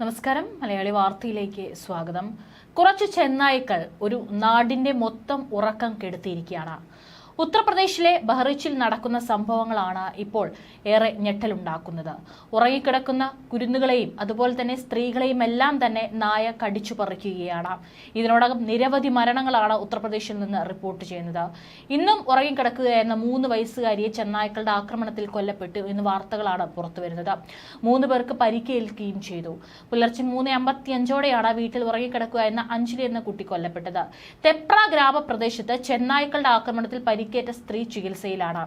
നമസ്കാരം. മലയാളി വാർത്തയിലേക്ക് സ്വാഗതം. കുറച്ച് ചെന്നായ്ക്കൾ ഒരു നാടിന്റെ മൊത്തം ഉറക്കം കെടുത്തിയിരിക്കുകയാണ്. ഉത്തർപ്രദേശിലെ ബഹ്റിച്ചിൽ നടക്കുന്ന സംഭവങ്ങളാണ് ഇപ്പോൾ ഏറെ ഞെട്ടലുണ്ടാക്കുന്നത്. ഉറങ്ങിക്കിടക്കുന്ന കുരുന്നുകളെയും അതുപോലെ തന്നെ സ്ത്രീകളെയും എല്ലാം തന്നെ നായ കടിച്ചു പറിക്കുകയാണ്. ഇതിനോടകം നിരവധി മരണങ്ങളാണ് ഉത്തർപ്രദേശിൽ നിന്ന് റിപ്പോർട്ട് ചെയ്യുന്നത്. ഇന്നും ഉറങ്ങിക്കിടക്കുകയായിരുന്ന മൂന്ന് വയസ്സുകാരിയെ ചെന്നായ്ക്കളുടെ ആക്രമണത്തിൽ കൊല്ലപ്പെട്ടു എന്ന് വാർത്തകളാണ് പുറത്തുവരുന്നത് മൂന്ന് പേർക്ക് പരിക്കേൽക്കുകയും ചെയ്തു. പുലർച്ചെ മൂന്ന് അമ്പത്തിയഞ്ചോടെയാണ് വീട്ടിൽ ഉറങ്ങിക്കിടക്കുകയായിരുന്ന അഞ്ജലി എന്ന കുട്ടി കൊല്ലപ്പെട്ടത്. തെപ്ര ഗ്രാമപ്രദേശത്ത് ചെന്നായ്ക്കളുടെ ആക്രമണത്തിൽ പരിക്കേറ്റ സ്ത്രീ ചികിത്സയിലാണ്.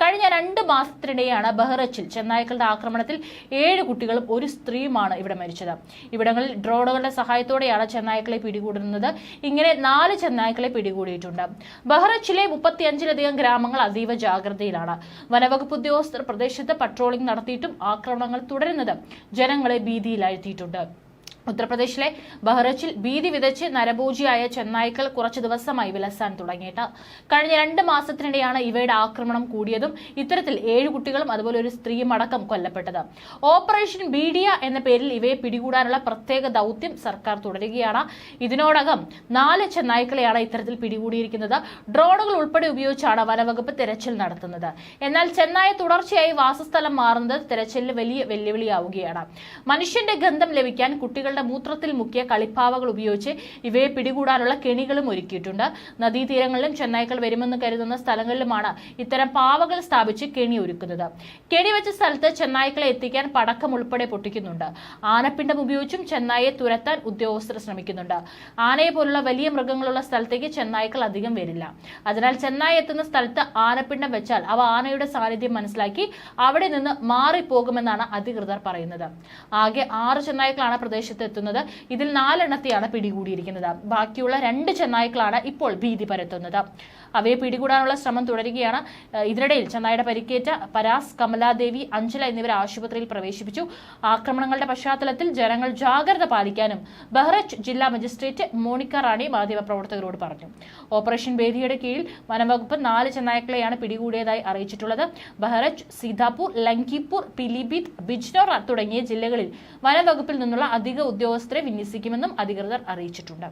കഴിഞ്ഞ രണ്ട് മാസത്തിനിടെയാണ് ബഹ്റച്ചിൽ ചെന്നായ്ക്കളുടെ ആക്രമണത്തിൽ ഏഴ് കുട്ടികളും ഒരു സ്ത്രീയുമാണ് ഇവിടെ മരിച്ചത്. ഇവിടങ്ങളിൽ ഡ്രോണുകളുടെ സഹായത്തോടെയാണ് ചെന്നായ്ക്കളെ പിടികൂടുന്നത്. ഇങ്ങനെ നാല് ചെന്നായ്ക്കളെ പിടികൂടിയിട്ടുണ്ട്. ബഹ്റച്ചിലെ മുപ്പത്തിയഞ്ചിലധികം ഗ്രാമങ്ങൾ അതീവ ജാഗ്രതയിലാണ്. വനവകുപ്പ് ഉദ്യോഗസ്ഥർ പ്രദേശത്ത് പട്രോളിംഗ് നടത്തിയിട്ടും ആക്രമണങ്ങൾ തുടരുന്നത് ജനങ്ങളെ ഭീതിയിലാഴ്ത്തിയിട്ടുണ്ട്. ഉത്തർപ്രദേശിലെ ബഹ്റച്ചിൽ ഭീതി വിതച്ച് നരഭോജിയായ ചെന്നായ്ക്കൾ കുറച്ചു ദിവസമായി വിലസാൻ തുടങ്ങിയിട്ട്. കഴിഞ്ഞ രണ്ട് മാസത്തിനിടെയാണ് ഇവയുടെ ആക്രമണം കൂടിയതും ഇത്തരത്തിൽ ഏഴ് കുട്ടികളും അതുപോലെ ഒരു സ്ത്രീയും അടക്കം കൊല്ലപ്പെട്ടത്. ഓപ്പറേഷൻ ബീഡിയ എന്ന പേരിൽ ഇവയെ പിടികൂടാനുള്ള പ്രത്യേക ദൗത്യം സർക്കാർ തുടരുകയാണ്. ഇതിനോടകം നാല് ചെന്നായ്ക്കളെയാണ് ഇത്തരത്തിൽ പിടികൂടിയിരിക്കുന്നത്. ഡ്രോണുകൾ ഉൾപ്പെടെ ഉപയോഗിച്ചാണ് വനവകുപ്പ് തെരച്ചിൽ നടത്തുന്നത്. എന്നാൽ ചെന്നായ തുടർച്ചയായി വാസസ്ഥലം മാറുന്നത് തെരച്ചിലിന് വലിയ വെല്ലുവിളിയാവുകയാണ്. മനുഷ്യന്റെ ഗന്ധം ലഭിക്കാൻ കുട്ടികളുടെ മൂത്രത്തിൽ മുക്കിയ കളിപ്പാവകൾ ഉപയോഗിച്ച് ഇവയെ പിടികൂടാനുള്ള കെണികളും ഒരുക്കിയിട്ടുണ്ട്. നദീതീരങ്ങളിലും ചെന്നായ്ക്കൾ വരുമെന്ന് കരുതുന്ന സ്ഥലങ്ങളിലുമാണ് ഇത്തരം പാവകൾ സ്ഥാപിച്ച് കെണി ഒരുക്കുന്നത്. കെണി വെച്ച സ്ഥലത്ത് ചെന്നായ്ക്കളെ എത്തിക്കാൻ പടക്കം ഉൾപ്പെടെ പൊട്ടിക്കുന്നുണ്ട്. ആനപ്പിണ്ടം ഉപയോഗിച്ചും ചെന്നായെ തുരത്താൻ ഉദ്യോഗസ്ഥർ ശ്രമിക്കുന്നുണ്ട്. ആനയെ പോലുള്ള വലിയ മൃഗങ്ങളുള്ള സ്ഥലത്തേക്ക് ചെന്നായ്ക്കൾ അധികം വരില്ല. അതിനാൽ ചെന്നായ എത്തുന്ന സ്ഥലത്ത് ആനപ്പിണ്ടം വെച്ചാൽ അവ ആനയുടെ സാന്നിധ്യം മനസ്സിലാക്കി അവിടെ നിന്ന് മാറിപ്പോകുമെന്നാണ് അധികൃതർ പറയുന്നത്. ആകെ ആറ് ചെന്നായ്ക്കളാണ് പ്രദേശത്ത് എത്തുന്നത് ഇതിൽ നാലെണ്ണത്തെയാണ് പിടികൂടിയിരിക്കുന്നത്. ബാക്കിയുള്ള രണ്ട് ചെന്നായ്ക്കളാണ് ഇപ്പോൾ ഭീതി പരത്തുന്നത്. അവയെ പിടികൂടാനുള്ള ശ്രമം തുടരുകയാണ്. ഇതിനിടയിൽ ചെന്നായുടെ പരിക്കേറ്റ പരാസ് കമലാദേവി അഞ്ചല എന്നിവരെ ആശുപത്രിയിൽ പ്രവേശിപ്പിച്ചു. ആക്രമണങ്ങളുടെ പശ്ചാത്തലത്തിൽ ജനങ്ങൾ ജാഗ്രത പാലിക്കാനും ബഹ്റച്ച് ജില്ലാ മജിസ്ട്രേറ്റ് മോണിക്ക റാണി മാധ്യമപ്രവർത്തകരോട് പറഞ്ഞു. ഓപ്പറേഷൻ ബേദിയുടെ കീഴിൽ വനംവകുപ്പ് നാല് ചെന്നായ്ക്കളെയാണ് പിടികൂടിയതായി അറിയിച്ചിട്ടുള്ളത്. ബഹ്റച്ച് സീതാപൂർ ലങ്കിപൂർ പിലിബിത് ബിജ്നോർ തുടങ്ങിയ ജില്ലകളിൽ വനംവകുപ്പിൽ നിന്നുള്ള അധിക ഉദ്യോഗസ്ഥരെ വിന്യസിക്കുമെന്നും അധികൃതർ അറിയിച്ചിട്ടുണ്ട്